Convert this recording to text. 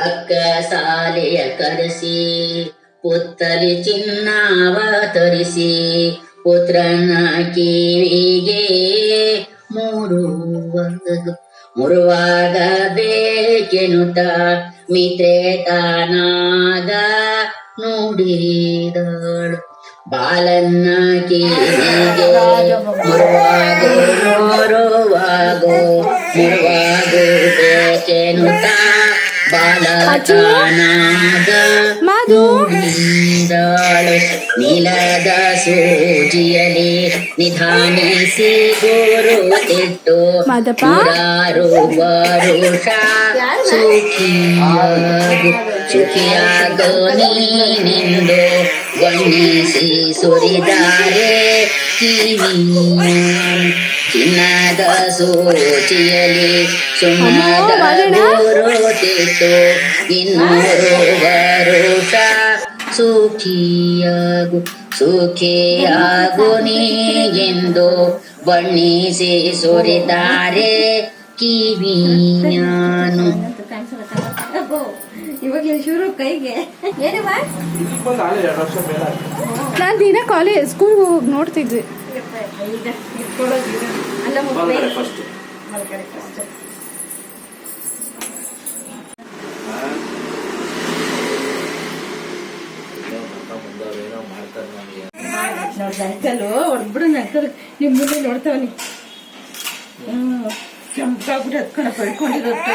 ಅಕ್ಕ ಸಾಲೆಯ ಕರೆಸಿ ಪುತ್ತಲಿ ಚಿನ್ನವ ತರಿಸಿ, ಪುತ್ರನ ಕಿವಿಗೆ ಮೂರುವಾಗ ಮುರುವಾಗ ಬೇಕೆನುತ ಮಿತ್ರೆ ತಾನಾಗ ನುಡಿದಳು. ಬಾಲನ್ನ ಕಿವಿಗೆ ಮುರುವಾಗೋ ಮುರುವಾಗೋ ಮುರುವಾಗೋ ಬೇಕೆನುತ ಬಾಲ ತಾನಾಗ ನುಡಿದಳು ನೀಲದ ಸೂಜಿಯಲಿ ನಿಧಾನಿಸಿ ಗುರುತಿಟ್ಟು ಮಾದಪ್ಪ? ನೂರಾರು ವರುಷ ಸುಖಿಯಾಗು ಸುಖಿಯಾಗೋ ನೀನೆಂದು ಬಣ್ಣಿಸಿ ಸುರಿದಾರೆ ಕಿವಿಯ ಚಿನ್ನದ ಸೂಚಿಯಲಿ ಸುಮ್ಮದ ಗುರುತಿತ್ತು ಇನ್ನೂರು ವರುಷ ಸುಖಿಯಾಗು ಸುಖಿಯಾಗು ನೀಗೆಂದು ಬಣ್ಣಿಸಿ ಸುರಿದಾರೆ ಕಿವಿಯಾನು ಇವಾಗ ಶುರು ಕೈಗೆ. ಏನಮ್ಮ ನಾನು ದಿನ ಕಾಲೇಜ್ ಸ್ಕೂಲ್ಗೆ ಹೋಗಿ ನೋಡ್ತಿದ್ವಿ ಈಗ ಇಟ್ಕೊಳ್ಳೋದು ಇದು. ಅಲ್ಲ ಮಲ್ಗಡೆ first. ಮಲ್ಕಡೆ ಫಸ್ಟ್ ಏನೋ ಮಕ್ಕ ಮುಂದವ್ರು ಏನೋ ಮಾಡ್ತಾರೆ ನಮ್ಗೆ. ನೋಡ್ದ ಅಂಕಲು ಹೊಡ್ಬಿಡು ಅಂಕಲ್ ನಿಮ್ ಮುಂದೆ ನೋಡ್ತಾವನಿ ಹ್ಮ್ ಕೆಂಪಾಗ್ಬಿಟ್ಟು ಹತ್ಕೊಂಡ ಪಡ್ಕೊಂಡಿರುತ್ತೆ